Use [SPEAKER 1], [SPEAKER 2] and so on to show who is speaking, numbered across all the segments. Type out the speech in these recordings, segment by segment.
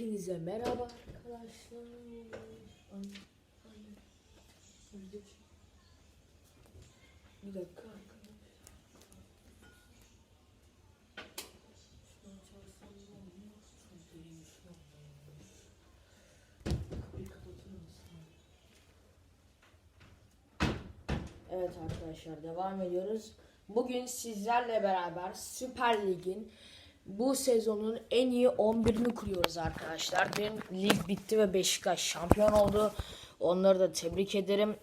[SPEAKER 1] Hepinize merhaba arkadaşlar. Bir dakika? Evet arkadaşlar devam ediyoruz. Bugün sizlerle beraber Süper Lig'in bu sezonun en iyi 11'ini kuruyoruz arkadaşlar. Dün lig bitti ve Beşiktaş şampiyon oldu. Onları da tebrik ederim.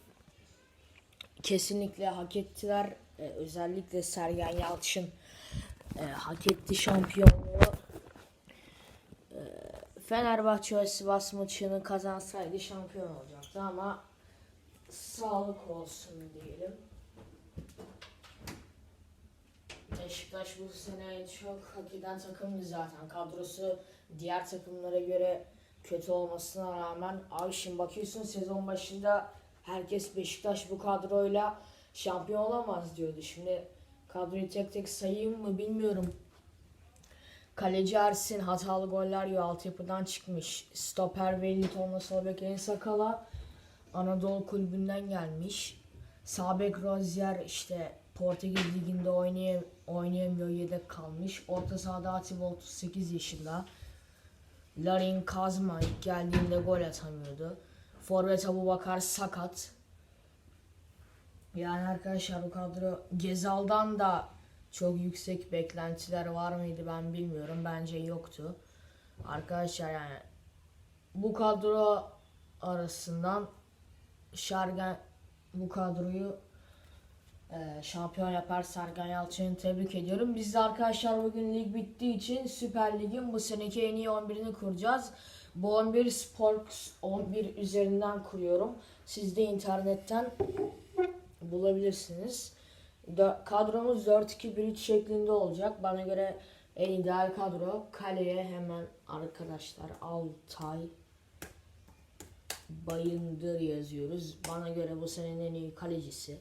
[SPEAKER 1] Kesinlikle hak ettiler. Ee, özellikle Sergen Yalçın e, hak etti şampiyonluğu. Ee, Fenerbahçe ve Sivas maçını kazansaydı şampiyon olacaktı ama sağlık olsun diyelim. Beşiktaş bu sene çok hak eden takımdı zaten. Kadrosu diğer takımlara göre kötü olmasına rağmen abi şimdi bakıyorsun sezon başında herkes Beşiktaş bu kadroyla şampiyon olamaz diyordu. Şimdi kadroyu tek tek sayayım mı bilmiyorum. Kaleci Ersin hatalı goller yiyor. Altyapıdan çıkmış. Stoper Wellington'la sol bek En Sakala Anadolu kulübünden gelmiş. Sabek Rozier işte Portekiz liginde oynayam oynayamıyor yedek kalmış. Orta sahada Atiba 38 yaşında. Larin Kazma ilk geldiğinde gol atamıyordu. Forvet Abubakar sakat. Yani arkadaşlar bu kadro Gezal'dan da çok yüksek beklentiler var mıydı ben bilmiyorum. Bence yoktu. Arkadaşlar yani bu kadro arasından Şargen bu kadroyu e, şampiyon yapar Sergen Yalçın'ı tebrik ediyorum. Biz de arkadaşlar bugün lig bittiği için Süper Lig'in bu seneki en iyi 11'ini kuracağız. Bu 11 Sports 11 üzerinden kuruyorum. Siz de internetten bulabilirsiniz. Kadromuz 4-2-1-3 şeklinde olacak. Bana göre en ideal kadro. Kaleye hemen arkadaşlar Altay Bayındır yazıyoruz. Bana göre bu senenin en iyi kalecisi.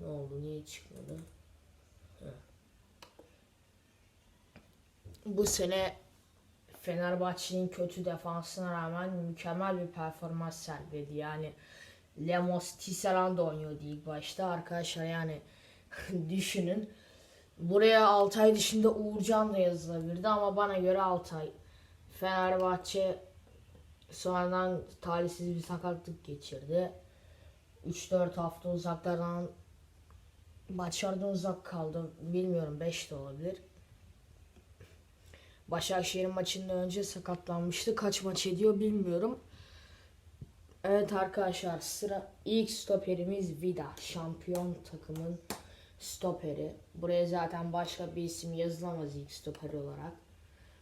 [SPEAKER 1] Ne oldu? Niye çıkmadı? Bu sene Fenerbahçe'nin kötü defansına rağmen mükemmel bir performans sergiledi. Yani Lemos Tisserand oynuyordu ilk başta. Arkadaşlar yani düşünün. Buraya Altay dışında Uğurcan da yazılabilirdi ama bana göre Altay. Fenerbahçe sonradan talihsiz bir sakatlık geçirdi. 3-4 hafta uzaklardan maçlardan uzak kaldı. Bilmiyorum 5 de olabilir. Başakşehir maçından önce sakatlanmıştı. Kaç maç ediyor bilmiyorum. Evet arkadaşlar sıra ilk stoperimiz Vida. Şampiyon takımın stoperi. Buraya zaten başka bir isim yazılamaz ilk stoper olarak.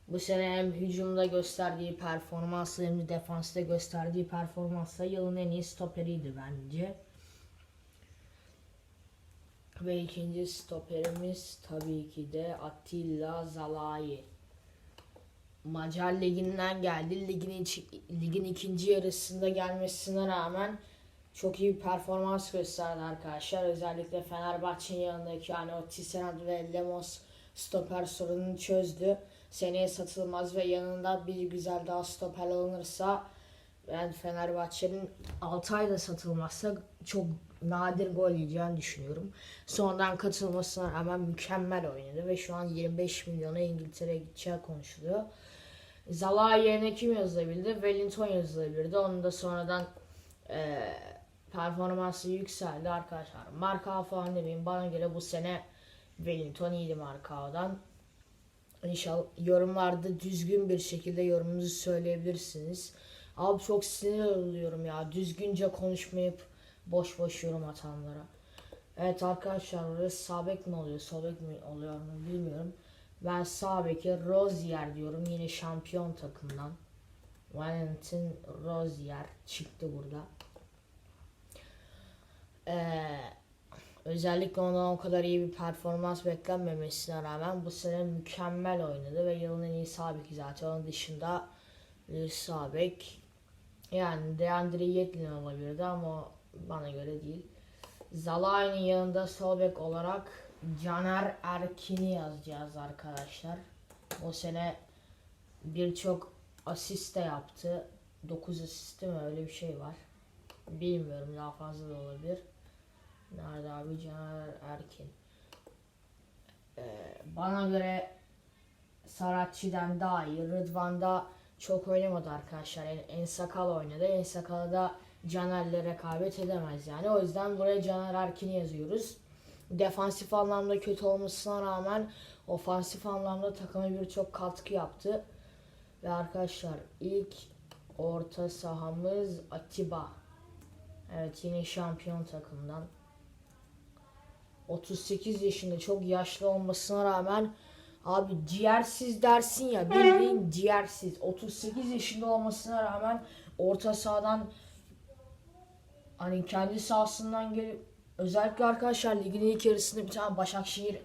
[SPEAKER 1] Bu sene hem hücumda gösterdiği performansla hem de defansta gösterdiği performansla yılın en iyi stoperiydi bence. Ve ikinci stoperimiz tabii ki de Attila Zalai. Macar liginden geldi. Ligin, iç- ligin ikinci yarısında gelmesine rağmen çok iyi bir performans gösterdi arkadaşlar. Özellikle Fenerbahçe'nin yanındaki yani o Tisserand ve Lemos stoper sorununu çözdü. Seneye satılmaz ve yanında bir güzel daha stoper alınırsa ben Fenerbahçe'nin 6 ayda satılmazsa çok nadir gol yiyeceğini düşünüyorum. Sonradan katılmasına rağmen mükemmel oynadı ve şu an 25 milyona İngiltere'ye gideceği konuşuluyor. Zaha yerine kim yazılabildi? Wellington yazılabilirdi. Onun da sonradan e, performansı yükseldi arkadaşlar. Marka falan demeyin. Bana göre bu sene Wellington iyiydi Markao'dan. İnşallah yorumlarda düzgün bir şekilde yorumunuzu söyleyebilirsiniz. Abi çok sinir oluyorum ya. Düzgünce konuşmayıp boş boş yorum atanlara. Evet arkadaşlar orası sağ bek mi oluyor, sol bek mi oluyor mu bilmiyorum. Ben sağ beke Rozier diyorum. Yine şampiyon takımdan. Valentin Rozier çıktı burada. Ee, özellikle ondan o kadar iyi bir performans beklenmemesine rağmen bu sene mükemmel oynadı ve yılın en iyi sağ beki zaten. Onun dışında bir sağ bek yani Deandre Yedlin olabilirdi ama bana göre değil. Zalai'nin yanında sol bek olarak Caner Erkin'i yazacağız arkadaşlar. O sene birçok asist de yaptı. 9 asisti mi öyle bir şey var. Bilmiyorum daha fazla da olabilir. Nerede abi Caner Erkin. Ee, bana göre Saratçı'dan daha iyi. Rıdvan da çok oynamadı arkadaşlar. En, en sakal oynadı. En sakala da Caner'le rekabet edemez yani. O yüzden buraya Caner Erkin'i yazıyoruz. Defansif anlamda kötü olmasına rağmen ofansif anlamda takıma birçok katkı yaptı. Ve arkadaşlar ilk orta sahamız Atiba. Evet yine şampiyon takımdan. 38 yaşında çok yaşlı olmasına rağmen abi ciğersiz dersin ya bildiğin ciğersiz 38 yaşında olmasına rağmen orta sahadan hani kendi sahasından gelip özellikle arkadaşlar ligin ilk yarısında bir tane Başakşehir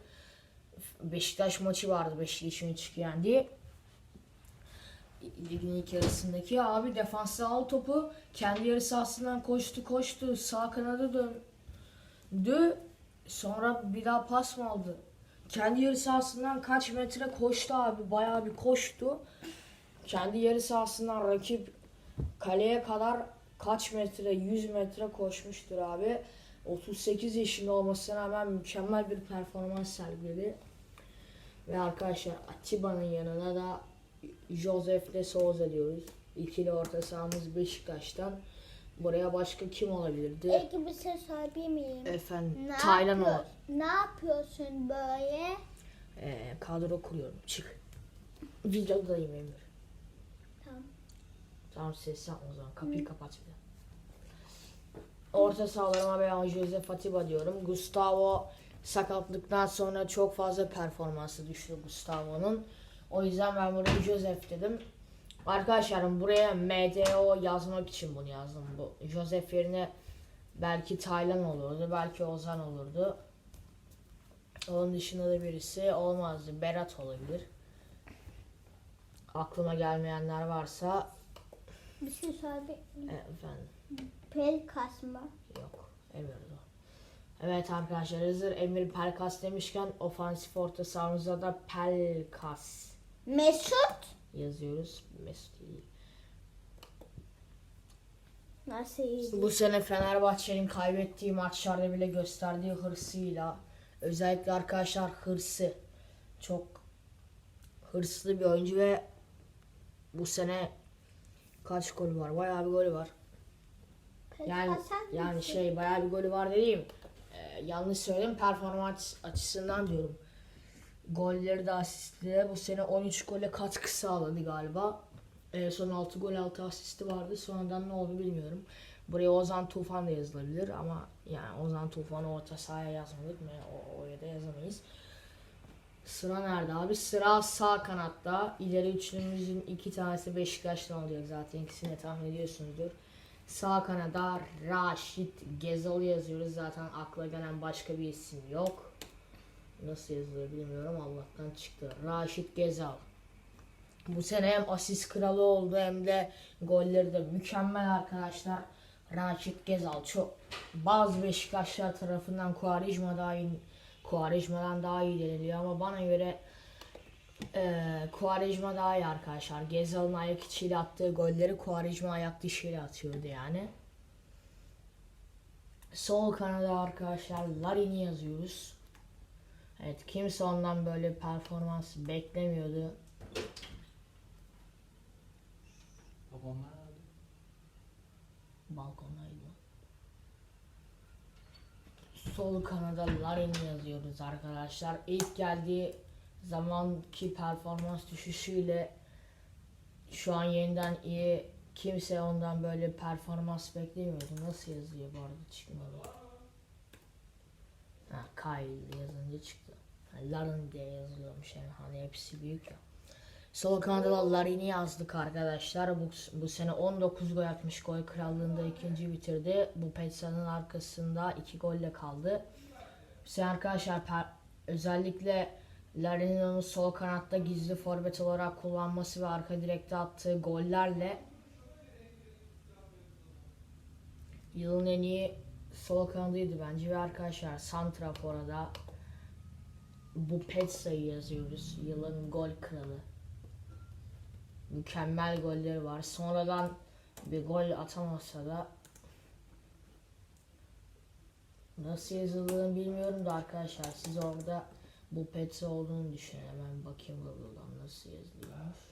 [SPEAKER 1] Beşiktaş maçı vardı Beşiktaş'ın 3 yendi. Ligin ilk yarısındaki abi defansa al topu kendi yarı sahasından koştu koştu sağ kanada döndü sonra bir daha pas mı aldı? Kendi yarı sahasından kaç metre koştu abi bayağı bir koştu. Kendi yarı sahasından rakip kaleye kadar kaç metre 100 metre koşmuştur abi. 38 yaşında olmasına rağmen mükemmel bir performans sergiledi. Ve arkadaşlar Atiba'nın yanına da Joseph de Souza diyoruz. İkili orta sahamız Beşiktaş'tan. Buraya başka kim olabilirdi?
[SPEAKER 2] Peki bir şey sorabilir miyim?
[SPEAKER 1] Efendim
[SPEAKER 2] Ne
[SPEAKER 1] Taylan
[SPEAKER 2] yapıyor-. Ne yapıyorsun böyle?
[SPEAKER 1] Ee, kadro kuruyorum. Çık. Videodayım Emir.
[SPEAKER 2] Tamam.
[SPEAKER 1] Ses yapma o zaman. Kapıyı kapat bir de. Orta sahalarıma ben Joseph Atiba diyorum. Gustavo sakatlıktan sonra çok fazla performansı düştü Gustavo'nun. O yüzden ben buraya Joseph dedim. Arkadaşlarım buraya MDO yazmak için bunu yazdım. Bu Joseph yerine belki Taylan olurdu, belki Ozan olurdu. Onun dışında da birisi olmazdı. Berat olabilir. Aklıma gelmeyenler varsa
[SPEAKER 2] Bir şey
[SPEAKER 1] e, efendim
[SPEAKER 2] Pel kasma.
[SPEAKER 1] yok. Emir o. Evet arkadaşlar hazır Emir Pelkas demişken ofansif orta sahamıza da Pelkas
[SPEAKER 2] Mesut.
[SPEAKER 1] yazıyoruz. Mesut değil.
[SPEAKER 2] Nasıl iyi?
[SPEAKER 1] Bu sene Fenerbahçe'nin kaybettiği maçlarda bile gösterdiği hırsıyla özellikle arkadaşlar hırsı çok hırslı bir oyuncu ve bu sene kaç golü var? Bayağı bir golü var. Yani yani şey bayağı bir golü var dediğim. e, yanlış söyledim performans açısından diyorum. Golleri de asistleri bu sene 13 gole katkı sağladı galiba. E, son 6 gol 6 asisti vardı. Sonradan ne oldu bilmiyorum. Buraya Ozan Tufan da yazılabilir ama yani Ozan Tufan'ı orta sahaya yazmadık mı? O, oraya da yazamayız. Sıra nerede abi? Sıra sağ kanatta. İleri üçlümüzün iki tanesi Beşiktaş'tan olacak zaten. İkisini tahmin ediyorsunuzdur. Sağ kanada Raşit Gezal yazıyoruz. Zaten akla gelen başka bir isim yok. Nasıl yazılıyor bilmiyorum. Allah'tan çıktı. Raşit Gezal. Bu sene hem asist kralı oldu hem de golleri de mükemmel arkadaşlar. Raşit Gezal çok bazı Beşiktaşlar tarafından Kuvarizma daha iyi Kuvarizma'dan daha iyi deniliyor ama bana göre eee Kuvarizma daha iyi arkadaşlar. Gezal'ın ayak içiyle attığı golleri Kuvarizma ayak dışıyla atıyordu yani. Sol kanada arkadaşlar Larin'i yazıyoruz. Evet kimse ondan böyle performans beklemiyordu.
[SPEAKER 3] Babamlar nerede?
[SPEAKER 1] Sol kanada Larin'i yazıyoruz arkadaşlar. İlk geldiği zamanki performans düşüşüyle şu an yeniden iyi kimse ondan böyle performans beklemiyordu. Nasıl yazıyor bu arada çıkmadı. Ha, Kyle yazınca çıktı. Larin diye yazılıyormuş yani hani hepsi büyük ya. Sol kanada Larin'i yazdık arkadaşlar. Bu, bu sene 19 gol atmış. Gol krallığında ikinci bitirdi. Bu Petsa'nın arkasında iki golle kaldı. Sene arkadaşlar per- özellikle Larin'in onu sol kanatta gizli forvet olarak kullanması ve arka direkte attığı gollerle yılın en iyi sol kanadıydı bence ve arkadaşlar Santrafor'a da bu Petsa'yı yazıyoruz. Yılın gol kralı. Mükemmel golleri var. Sonradan bir gol atamasa da nasıl yazıldığını bilmiyorum da arkadaşlar siz orada bu Petsa olduğunu düşünün. Hemen bakayım Google'dan nasıl yazılıyormuş.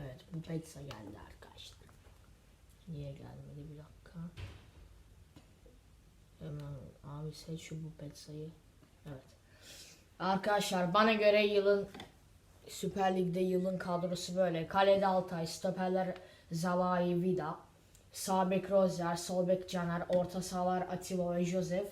[SPEAKER 1] Evet bu Petsa geldi arkadaşlar. Niye gelmedi bir dakika. Hemen abi seç şu bu Petsa'yı. Evet. Arkadaşlar bana göre yılın Süper Lig'de yılın kadrosu böyle. Kalede Altay, stoperler Zalai Vida, sağ bek Rozier, sol bek Caner, orta sahalar Atiba ve Joseph,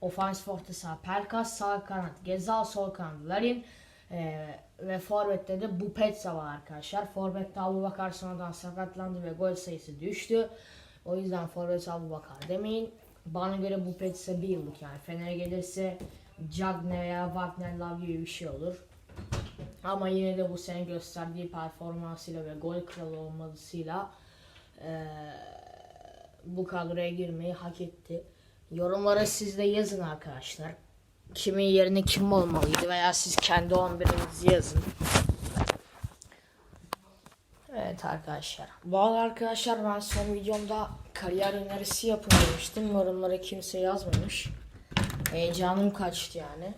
[SPEAKER 1] ofans orta saha Pelkas, sağ kanat Gezal, sol kanat Larin eee, ve forvette de Bupetsa var arkadaşlar. Forvette Abubakar sonradan sakatlandı ve gol sayısı düştü. O yüzden forvet Abubakar demeyin. Bana göre Bupetsa bir yıllık yani. Fener'e gelirse Cagne veya Wagner Love gibi bir şey olur. Ama yine de bu sene gösterdiği performansıyla ve gol kralı olmasıyla eee, bu kadroya girmeyi hak etti. Yorumlara siz de yazın arkadaşlar. Kimin yerine kim olmalıydı veya siz kendi 11'inizi yazın. Evet arkadaşlar. Arada arkadaşlar ben son videomda kariyer önerisi yapın demiştim. Yorumlara kimse yazmamış. Heyecanım kaçtı yani.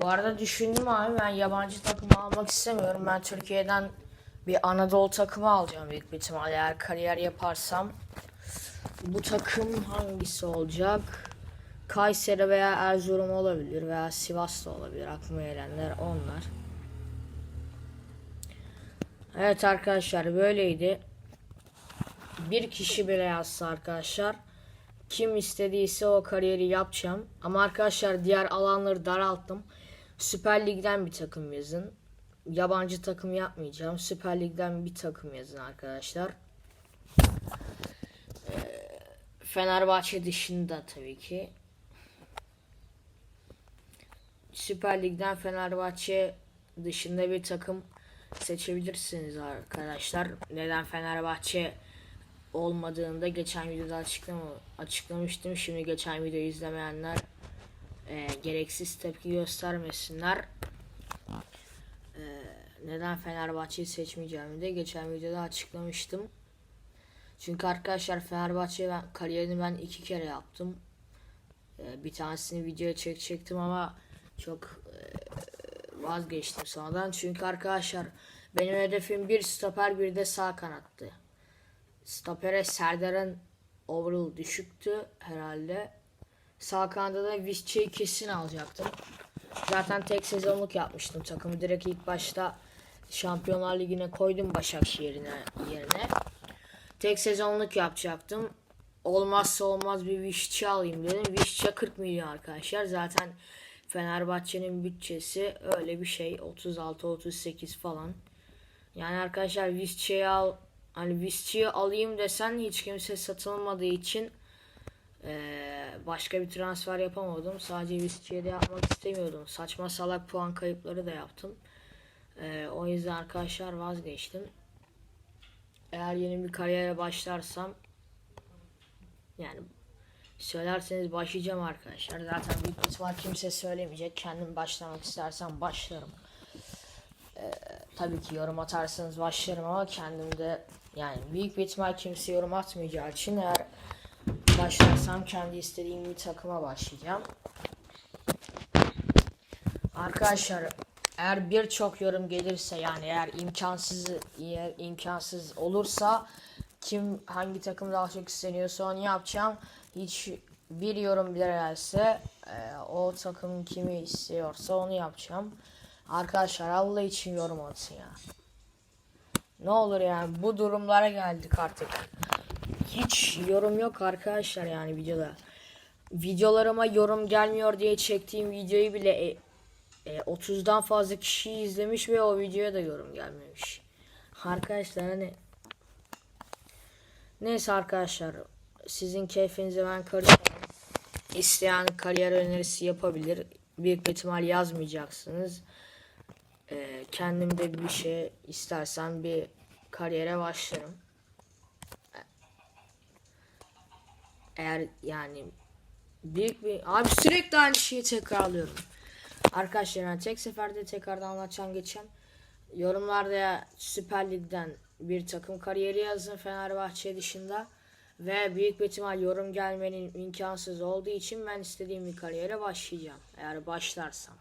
[SPEAKER 1] Bu arada düşündüm abi ben yabancı takımı almak istemiyorum. Ben Türkiye'den bir Anadolu takımı alacağım büyük bir ihtimalle eğer kariyer yaparsam. Bu takım hangisi olacak? Kayseri veya Erzurum olabilir veya Sivas da olabilir. Aklıma gelenler onlar. Evet arkadaşlar böyleydi. Bir kişi bile yazsa arkadaşlar. Kim istediyse o kariyeri yapacağım. Ama arkadaşlar diğer alanları daralttım. Süper Lig'den bir takım yazın. Yabancı takım yapmayacağım. Süper Lig'den bir takım yazın arkadaşlar. Ee, Fenerbahçe dışında tabii ki. Süper Lig'den Fenerbahçe dışında bir takım seçebilirsiniz arkadaşlar. Neden Fenerbahçe olmadığında geçen videoda açıklama, açıklamıştım. Şimdi geçen videoyu izlemeyenler e, gereksiz tepki göstermesinler. E, neden Fenerbahçe'yi seçmeyeceğimi de geçen videoda açıklamıştım. Çünkü arkadaşlar Fenerbahçe ben, kariyerini ben iki kere yaptım. E, bir tanesini videoya çekecektim ama çok e, vazgeçtim sonradan. Çünkü arkadaşlar benim hedefim bir stoper bir de sağ kanattı. Stopere Serdar'ın overall düşüktü herhalde. Sağ kanada da Visca'yı kesin alacaktım. Zaten tek sezonluk yapmıştım takımı. Direkt ilk başta Şampiyonlar Ligi'ne koydum Başakşehir'ine yerine. Tek sezonluk yapacaktım. Olmazsa olmaz bir Visca alayım dedim. Visca 40 milyon arkadaşlar. Zaten Fenerbahçe'nin bütçesi öyle bir şey. 36-38 falan. Yani arkadaşlar Visca'yı al hani Visca'yı alayım desen hiç kimse satılmadığı için eee, başka bir transfer yapamadım. Sadece Visca'yı da yapmak istemiyordum. Saçma salak puan kayıpları da yaptım. Eee, o yüzden arkadaşlar vazgeçtim. Eğer yeni bir kariyere başlarsam yani söylerseniz başlayacağım arkadaşlar. Zaten büyük ihtimal kimse söylemeyecek. Kendim başlamak istersem başlarım. Ee, tabii ki yorum atarsanız başlarım ama kendim de yani büyük bir ihtimal kimse yorum atmayacağı için eğer başlarsam kendi istediğim bir takıma başlayacağım. Arkadaşlar eğer birçok yorum gelirse yani eğer imkansız eğer imkansız olursa kim hangi takım daha çok isteniyorsa onu yapacağım. Hiç bir yorum bile gelse e, o takım kimi istiyorsa onu yapacağım. Arkadaşlar Allah için yorum atın ya. Ne olur yani bu durumlara geldik artık. Hiç yorum yok arkadaşlar yani videoda. Videolarıma yorum gelmiyor diye çektiğim videoyu bile e, e, 30'dan fazla kişi izlemiş ve o videoya da yorum gelmemiş. Arkadaşlar hani Neyse arkadaşlar sizin keyfinize ben karışmam. İsteyen kariyer önerisi yapabilir. Büyük ihtimal yazmayacaksınız. Ee, kendim bir şey istersen bir kariyere başlarım. Eğer yani büyük bir abi sürekli aynı şeyi tekrarlıyorum. Arkadaşlar yani tek seferde tekrardan anlatacağım geçen. Yorumlarda Süper Lig'den bir takım kariyeri yazın Fenerbahçe dışında. Ve büyük bir ihtimal yorum gelmenin imkansız olduğu için ben istediğim bir kariyere başlayacağım. Eğer başlarsam.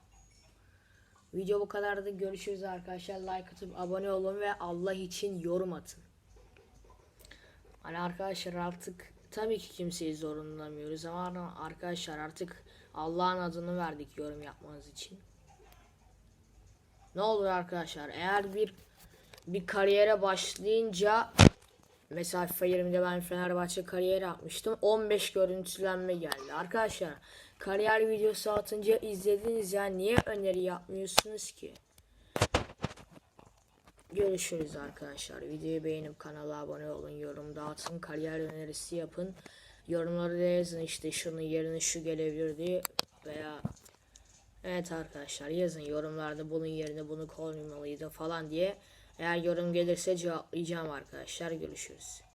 [SPEAKER 1] Video bu kadardı. Görüşürüz arkadaşlar. Like atıp abone olun ve Allah için yorum atın. Hani arkadaşlar artık tabii ki kimseyi zorunlamıyoruz ama arkadaşlar artık Allah'ın adını verdik yorum yapmanız için. Ne olur arkadaşlar eğer bir bir kariyere başlayınca mesela FIFA 20'de ben Fenerbahçe kariyeri yapmıştım 15 görüntülenme geldi. Arkadaşlar kariyer videosu atınca izlediniz ya niye öneri yapmıyorsunuz ki? Görüşürüz arkadaşlar. Videoyu beğenip kanala abone olun. Yorum dağıtın. Kariyer önerisi yapın. Yorumları da yazın işte şunun yerine şu gelebilir diye veya Evet arkadaşlar yazın yorumlarda bunun yerine bunu koymalıydı falan diye. Eğer yorum gelirse cevaplayacağım arkadaşlar. Görüşürüz.